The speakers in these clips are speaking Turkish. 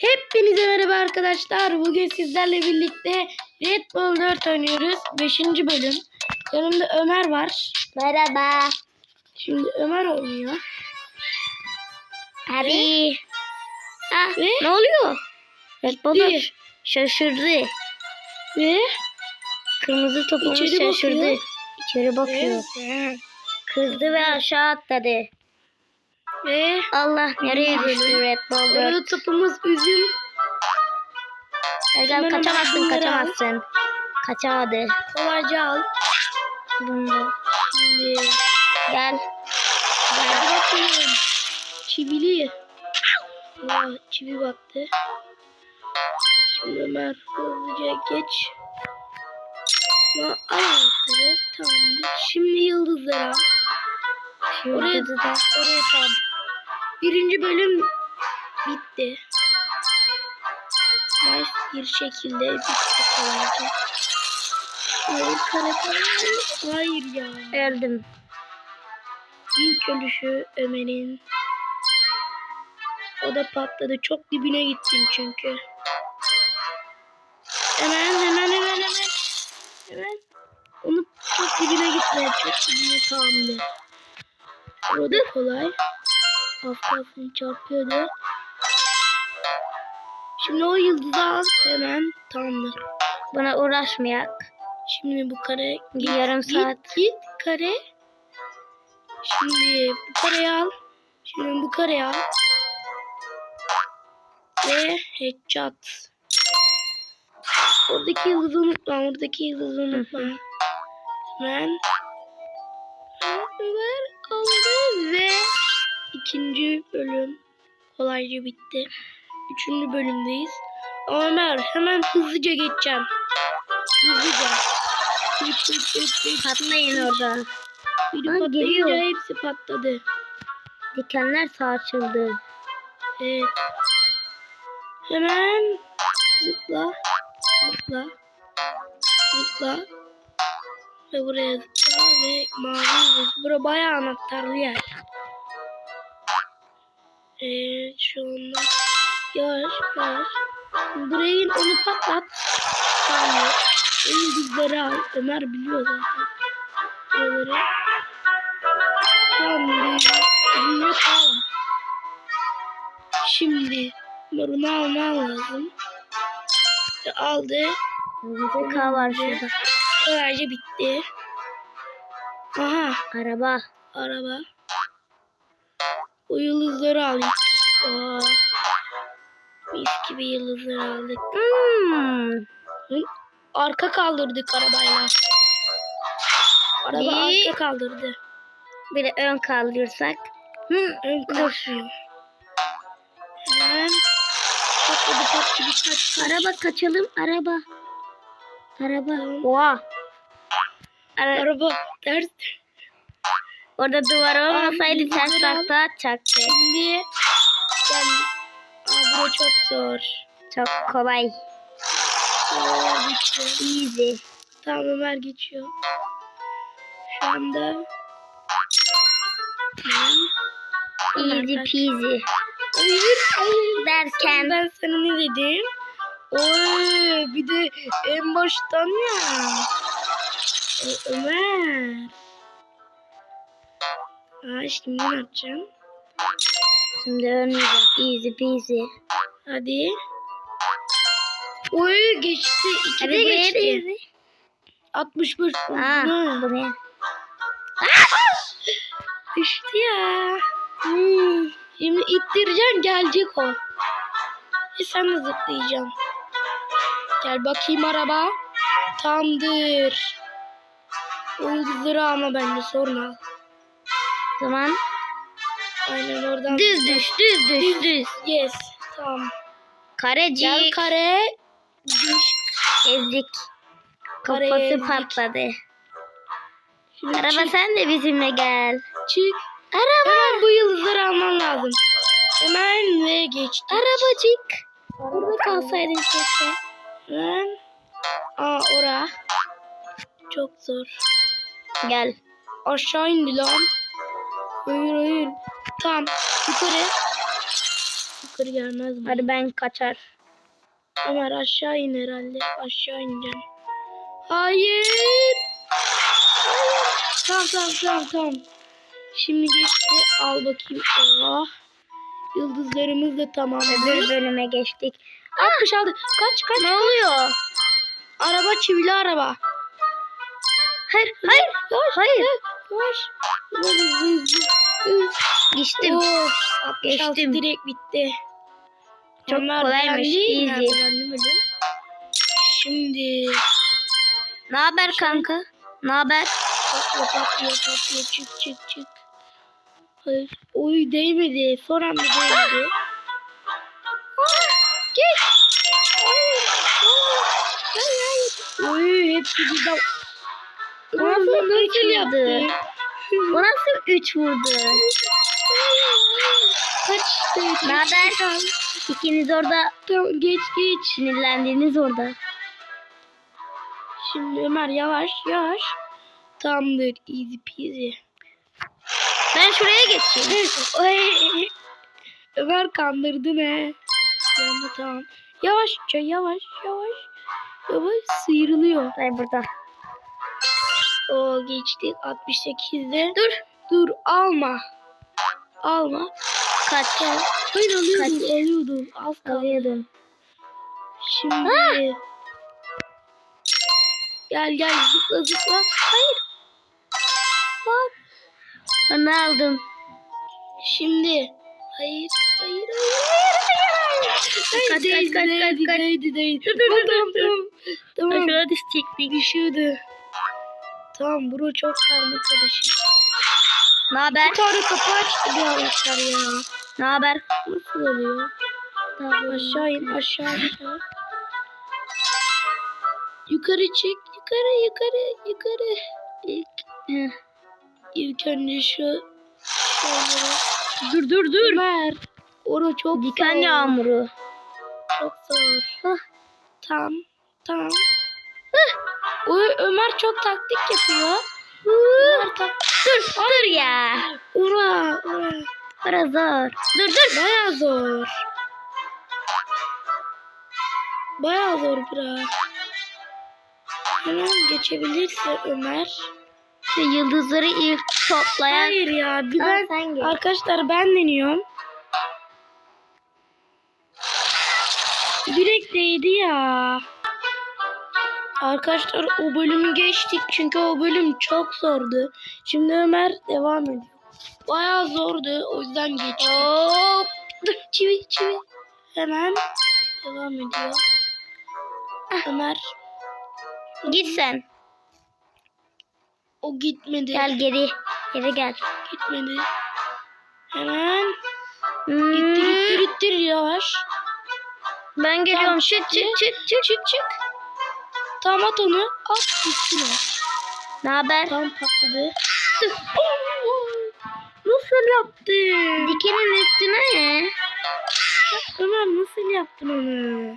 Hepinize merhaba arkadaşlar. Bugün sizlerle birlikte Red Bull 4 oynuyoruz. 5. bölüm. Yanımda Ömer var. Merhaba. Şimdi Ömer oynuyor. Abi. Ah, Ve- ne oluyor? Red Bull şaşırdı. Ve Kırmızı topumuz İçeri şaşırdı. bakıyor. İçeri bakıyor. Kızdı ve aşağı atladı. Ve Allah nereye düştü. Red Bull orada 4? topumuz üzüm. Gel gel kaçamazsın bunları al. kaçamazsın. Kaçamadı. Kolayca al. Bunu. Şimdi Gel. hadi bakayım. Çivili. Aa, çivi baktı. Şimdi Ömer hızlıca geç. Al anahtarı. Tamamdır. Şimdi yıldızlara. Şimdi Oraya, oraya tam. Birinci bölüm bitti. Nice bir şekilde bitti kolayca. Hayır karakter. Hayır ya. Öldüm. İlk ölüşü Ömer'in. O da patladı. Çok dibine gittin çünkü. Hemen hemen hemen hemen. Hemen. Onu çok dibine gitme. Çok dibine tamamdır. O da kolay. Kalsın çarpıyordu. Şimdi o yıldızı al. Hemen tamamdır. Buna uğraşmayak. Şimdi bu kare Bir yarım git, saat. Git kare. Şimdi bu kareyi al. Şimdi bu kareyi al. Ve headshot. Oradaki yıldızı unutma. Oradaki yıldızı unutma. Hemen. İkinci bölüm kolayca bitti. Üçüncü bölümdeyiz. Ama hemen hızlıca geçeceğim. Hızlıca. Patlayın orada. Biri Lan patlayınca geliyor. hepsi patladı. Dikenler saçıldı. Evet. Hemen zıpla. Zıpla. Zıpla. Ve buraya zıpla ve mavi. Bura bayağı anahtarlı yer. Evet şu anda yavaş yavaş. Burayı onu patlat. Tamam. O yıldızları al. Ömer biliyor zaten. Buraları. Tamam. Bunlar tamam. Şimdi bunu almam lazım. Ve Aldı. Bir K var şurada. Kolayca bitti. Aha Araba. araba. O yıldızları alayım. Aa, mis gibi yıldızları aldık. Hmm. Arka kaldırdık arabayla. Araba Bir- arka kaldırdı. Bir de ön kaldırsak. Hı. Ön kalkmıyor. Hemen patladı patladı kaç. Araba kaçalım. Araba. Araba. Oha. Ara- Araba ters. Orada duvar olmasaydı ters takla atacaktı. Şimdi ben Aa, bu çok zor. Çok kolay. Aa. Easy. Tamam Ömer geçiyor. Şu anda Easy peasy. Hayır, hayır. Derken Ben sana ne dedim? Oy, bir de en baştan ya. Ö- Ömer. Aa, şimdi ne yapacağım? şimdi ölmeyeceğim. Easy peasy. Hadi. Oy geçti. İki Hadi de buraya geçti. easy. 65. Aa, Ne? bu ne? Düştü ya. Hmm. Şimdi ittireceksin gelecek o. E sen de zıplayacaksın. Gel bakayım araba. Tamdır. O yıldızları alma bence sorun Zaman Aynen oradan. düz düş düz düş düz. Yes. Tamam. Gel Karecik. kare. Düş. Ezdik. Kafası ezdik. patladı. Şimdi Araba çık. sen de bizimle gel. çık. Araba. Hemen bu yıldızları alman lazım. Hemen ve geçti. Arabacık. Burada kalsaydın keşke. Hemen. Aa ora. Çok zor. Gel. Aşağı indi lan. Hayır hayır. Tamam. Yukarı. yukarı gelmez mi? Hadi ben kaçar. Ömer aşağı in herhalde. Aşağı ineceğim. Hayır. Hayır. Tamam tamam tamam tamam. Şimdi geçti. Al bakayım. Ah. Yıldızlarımız da tamam. Öbür bölüme geçtik. 66. Kaç kaç. Ne oluyor? Araba çivili araba. Hayır, hayır, Yavaş. hayır. Yavaş. Geçtim. Of, 66 Geçtim. direkt bitti. Çok Onlar kolaymış, easy. bölüm. Şimdi Ne haber kanka? Ne haber? patlıyor patlıyor patlıyor çık çık çık. Hayır. Oy değmedi. Son anda değmedi. Geç. Oy hepsi birden. Nasıl Nasıl, yaptı? Bu nasıl 3 vurdu? Kaç işte. Ne haber? İkiniz orada Tamam geç geç. sinirlendiğiniz orada. Şimdi Ömer yavaş yavaş. Tamamdır easy peasy. Ben şuraya geçeyim. Ömer kandırdı ne? Yandı tamam. Yavaşça yavaş yavaş. Yavaş sıyrılıyor. Hayır burada. O geçtik 68'de. Dur. Dur alma. Alma. Kaç. Hayır alıyordum Kaç. alıyordum. Az kaldı. Alıyordum. Şimdi. Gel gel zıpla zıpla. Hayır. Bak. Bana aldım. Şimdi. Hayır. Hayır. Hayır. Hayır. Hayır. Kaç, kaç, kaç, kaç, kaç. Tamam, dur, tamam. Tamam. Şuraya düşecektik. Düşüyordu. Tamam bro çok karma karışık. Ne haber? Bir tane kapı açtı bir anahtar ya. Ne haber? Nasıl oluyor? Aşağı in aşağı aşağı. Yukarı çık yukarı yukarı yukarı. İlk, Heh. ilk önce şu şöyle. Dur dur dur. Ömer. Ora çok Diken zor. yağmuru. Çok zor. Hah. Tamam. Tamam. O Ömer çok taktik yapıyor. Ömer tak Dur dur ya. Ura, ura. Biraz zor. Dur dur. Baya zor. Baya zor bura. Hemen geçebilirse Ömer. Şu yıldızları ilk toplayan. Hayır ya. Bir Tamam, ben, arkadaşlar ben deniyorum. Direkt değdi ya. Arkadaşlar o bölümü geçtik çünkü o bölüm çok zordu. Şimdi Ömer devam ediyor. Bayağı zordu o yüzden geçtik. Hop. Dur çivi çivi. Hemen devam ediyor. Ömer Git sen. o gitmedi. Gel geri. Geri gel. Gitmedi. Hemen Hmm, ittir ittir ittir yavaş. Ben geliyorum. Çık çık çık çık. Çık çık. Tamam at onu. At o. Ne haber? Tam patladı. Nasıl yaptın? Dikenin üstüne. Ömer nasıl yaptın onu?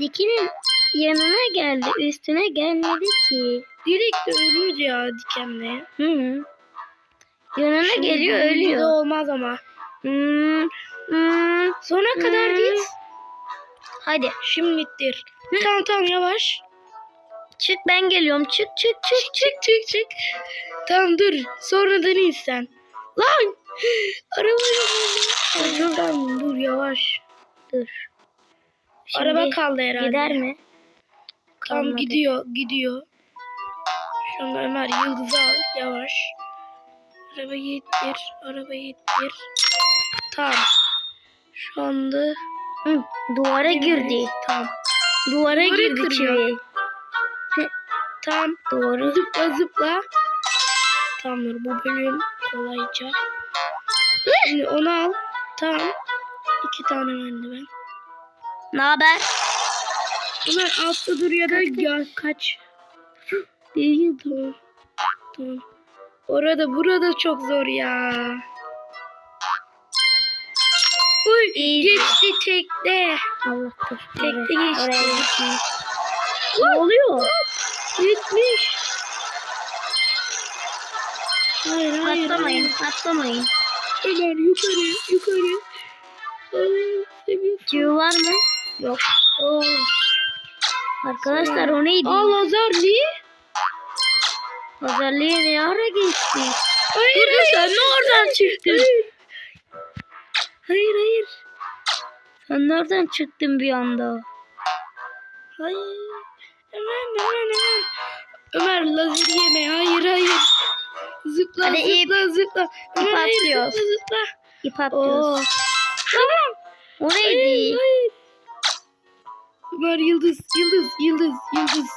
Dikinin yanına geldi. Üstüne gelmedi ki. Direkt ölür ya dikenle. Hı -hı. Yanına Şimdi geliyor birinci de ölüyor. olmaz ama. Hmm, hmm. Sona kadar Hmm. git. Hadi Şimdi ittir. Tamam tamam yavaş. Çık ben geliyorum. Çık çık çık. Çık çık çık. Tamam dur. Sonra dene sen. Lan. Araba Dur tamam dur yavaş. Dur. Şimdi Araba kaldı herhalde. gider mi? Tam Kalmadı. gidiyor gidiyor. Şunu Ömer yıldızı al yavaş. Arabayı ittir. Arabayı ittir. Tamam. Şu anda Hı, duvara girdi. Tamam. Duvara Duvarı girdi kırıyor. çivi. Tamam. Doğru. Zıpla zıpla. Tamamdır bu bölüm kolayca. Şimdi onu al. Tamam. İki tane merdiven. Ne haber? Ömer altta dur ya da gel kaç. Değil tamam. Tamam. Orada burada çok zor ya. Uy Easy. geçti tekte. Allah dur. Tekte geçti. Ne oluyor? Gitmiş. Hayır hayır. Patlamayın, hayır. patlamayın. Ömer yukarı yukarı. Hayır. Q var mı? Yok. Oo. Arkadaşlar o neydi? Aa lazerli. Pazarlığa ne ara geçti? Hayır Dur, sen ne oradan çıktın? Hayır hayır. Sen nereden çıktın bir anda? Hayır. Hemen hemen hemen. Ömer lazer yeme. Hayır hayır. Zıpla Hadi ip. zıpla zıpla. Ömer hayır atlıyoruz. zıpla zıpla. İp Oo. atlıyoruz. Tamam. O Hayır neydi? hayır. Ömer yıldız yıldız yıldız yıldız.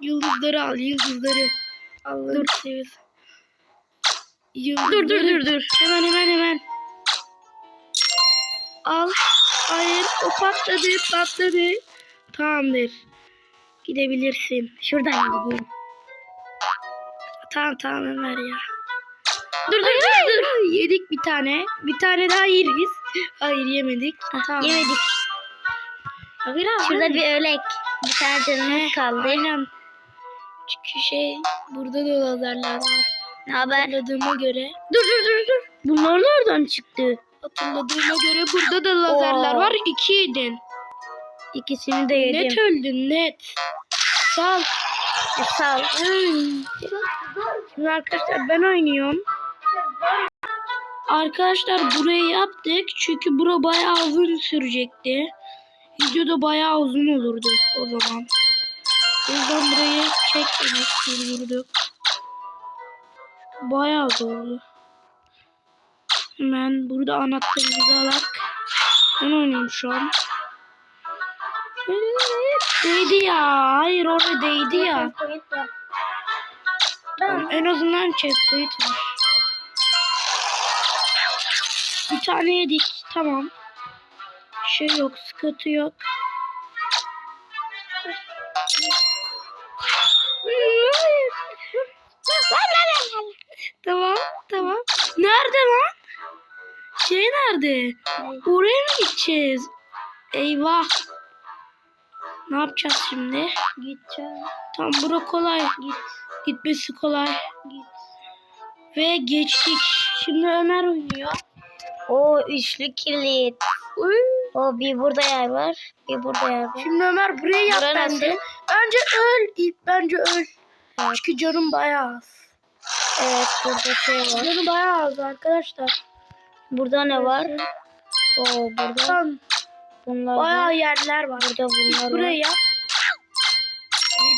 Yıldızları al yıldızları. Allah'ım seversen. Yıldızları. Dur dur dur dur. Hemen hemen hemen. Al. Hayır o patladı patladı. Tamamdır. Gidebilirsin. Şuradan gideyim. Tamam tamam Ömer ya. Dur dur dur dur. Yedik bir tane. Bir tane daha yeriz. Hayır yemedik. tamam. Yemedik. Hayır abi. Şurada bir ölek. Bir tane canımız kaldı. Aynen. Çünkü şey burada da lazerler var. Ne haber? Hatırladığıma göre. Dur dur dur dur. Bunlar nereden çıktı? Hatırladığıma göre burada da lazerler Oo. var. İki yedin. İkisini de yedim. Net öldün net. Sal. E, Sağ ol. Şimdi arkadaşlar ben oynuyorum. Arkadaşlar burayı yaptık. Çünkü bura bayağı uzun sürecekti. Video da bayağı uzun olurdu o zaman. O yüzden burayı çekmedik, durdurduk. Bayağı zordu. Hemen burada anahtarımızı alak. Ben oynuyorum şu an. Değdi ya. Hayır orada değdi ya. En azından checkpoint var. Bir tane yedik. Tamam. Şey yok. Sıkıntı yok. tamam. Tamam. Nerede lan? Şey nerede? Oraya mı gideceğiz? Eyvah. Ne yapacağız şimdi? Gideceğim. Tam bura kolay. Git. Gitmesi kolay. Git. Ve geçtik. Şimdi Ömer oynuyor. O üçlü kilit. Uy. O bir burada yer var. Bir burada yer var. Şimdi Ömer buraya yap Bura bence. nasıl? Bence öl. İlk bence öl. Evet. Çünkü canım bayağı az. Evet burada şey var. Canım bayağı az arkadaşlar. Burada ne var? O burada Tam bunlar bayağı yerler var. Burada bunlar Buraya var. yap.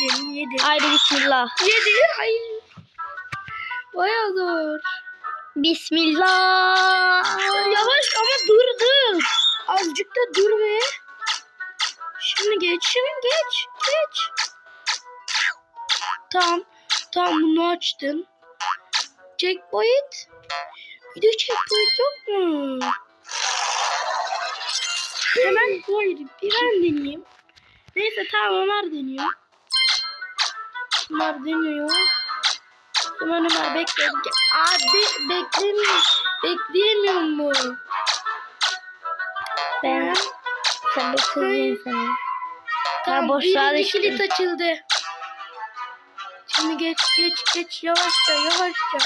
Yedim yedim. Haydi bismillah. Yedi. Hayır. Bayağı zor. Bismillah. Yavaş ama dur dur. Azıcık da dur be. Şimdi geç, şimdi geç, geç. Tamam, tamam bunu açtın. Checkpoint. Bir de checkpoint yok mu? Hemen hayır, bir ben deneyeyim. Neyse tamam Ömer deniyor. Ömer deniyor. Hemen Ömer bekle. Abi beklemiyor. Bekleyemiyor mu? Ben sabırsızım sana. Tamam, boşluğa birinci düştüm. kilit açıldı. Şimdi geç geç geç yavaşça yavaşça.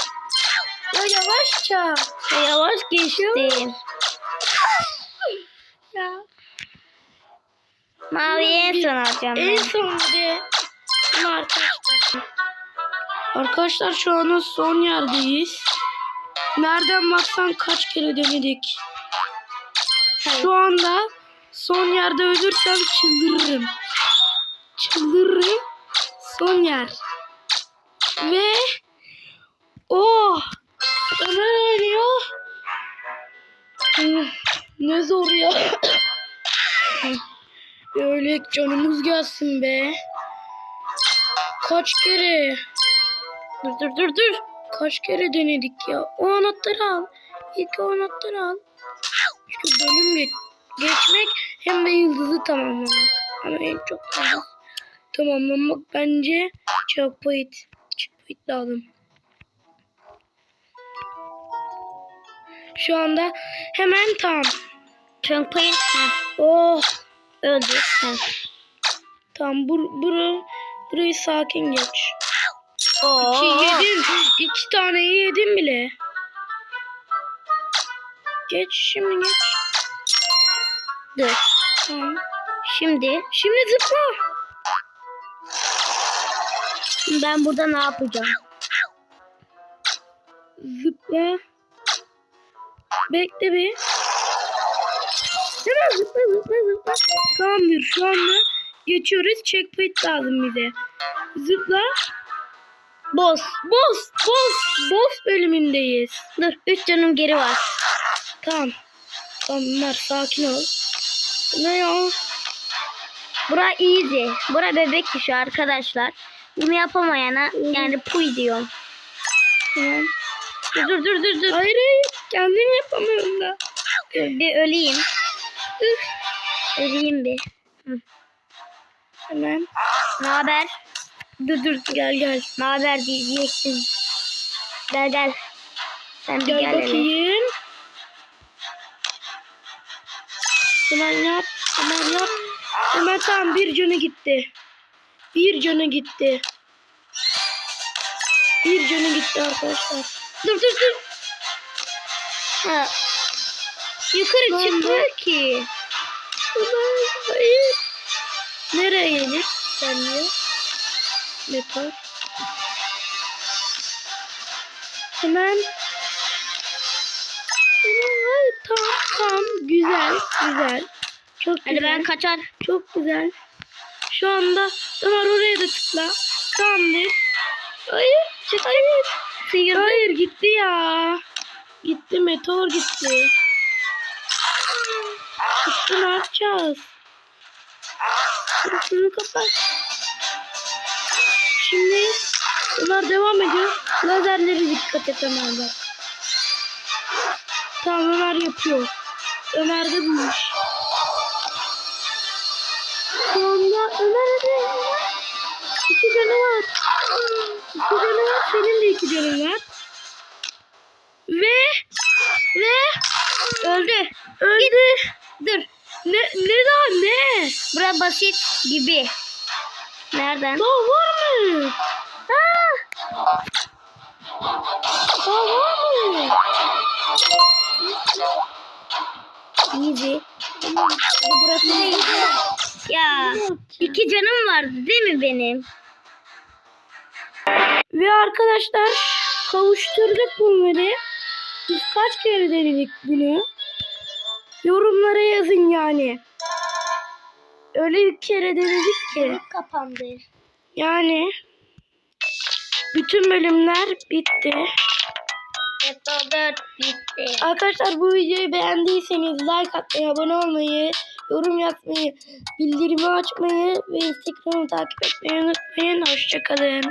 Ya yavaşça. E, Yavaş geçtim. Ya. Mavi en son alacağım En son bir de arkadaşlar. Arkadaşlar şu an son yerdeyiz. Nereden baksan kaç kere denedik. Şu anda son yerde ölürsem çıldırırım. Çıldırırım. Son yer. Ve oh oynuyor. Üf, Ne zor ya. Öyle canımız gelsin be. Kaç kere? Dur dur dur dur. Kaç kere denedik ya? O anahtarı al. İlk o anahtarı al. Çünkü bölüm geç geçmek hem de yıldızı tamamlamak. Ama en çok yıldız tamamlamak bence checkpoint. Checkpoint lazım. Şu anda hemen tam. Checkpoint. Oh öldü. Heh. tam bur bura, burayı sakin geç. Oo. İki yedin. İki tane yedin bile. Geç şimdi geç. Dur. Tamam. Şimdi Şimdi zıpla. ben burada ne yapacağım? Zıpla. Bekle bir. Hemen zıpla zıpla zıpla. Tamamdır şu anda geçiyoruz. Checkpoint lazım bize. Zıpla. Boss. Boss, boss, boss bölümündeyiz. Dur. Üç canım geri var. Tamam. Tamam Ömer sakin ol. Ne ya? Bura easy. Bura bebek işi arkadaşlar. Bunu yapamayana yani puy diyorum. Tamam. Dur dur dur dur. dur. Hayır hayır. Kendim yapamıyorum da. Bir öleyim. Üf. Öleyim bir. Hemen. Ne haber? Dur dur gel gel. Ne haber diyecektim. Gel gel. Sen bir Gel, gel, hele. bakayım. Hemen yap. Hemen yap. Hemen tamam bir canı gitti. Bir canı gitti. Bir canı gitti arkadaşlar. Dur dur dur. Ha. Yukarı Lan çıkmıyor ki. Ulan, Hayır. Nereye gelir? Sen diyor. Metal. Hemen. Hayır, tamam tamam. Güzel güzel. Çok Hadi güzel. ben kaçar. Çok güzel. Şu anda Ömer oraya da tıkla. Tamamdır. Hayır. Çık. Hayır. Hayır gitti ya. Gitti meteor gitti. Ne yapacağız? Şunu kapat. Şimdi bunlar devam ediyor. Lazerleri dikkat et Ömer bak. Tamam Ömer yapıyor. Ömer de bulmuş. Anda Ömer. Ömer. İki canı var. İki canı var. Senin de iki canın var. Ve ve Öldü. öldü. Dur. Ne ne daha ne? Bura basit gibi. Nereden? Daha var mı? Ha. Daha var mı? Easy. Burası easy. Ya. iki canım vardı değil mi benim? Ve arkadaşlar kavuşturduk bunları. Biz kaç kere denedik bunu? Yorumlara yazın yani. Öyle bir kere denedik ki. Kapandı. Yani bütün bölümler bitti. 4 bitti. Arkadaşlar bu videoyu beğendiyseniz like atmayı, abone olmayı, yorum yapmayı, bildirimi açmayı ve Instagram'ı takip etmeyi unutmayın. Hoşçakalın.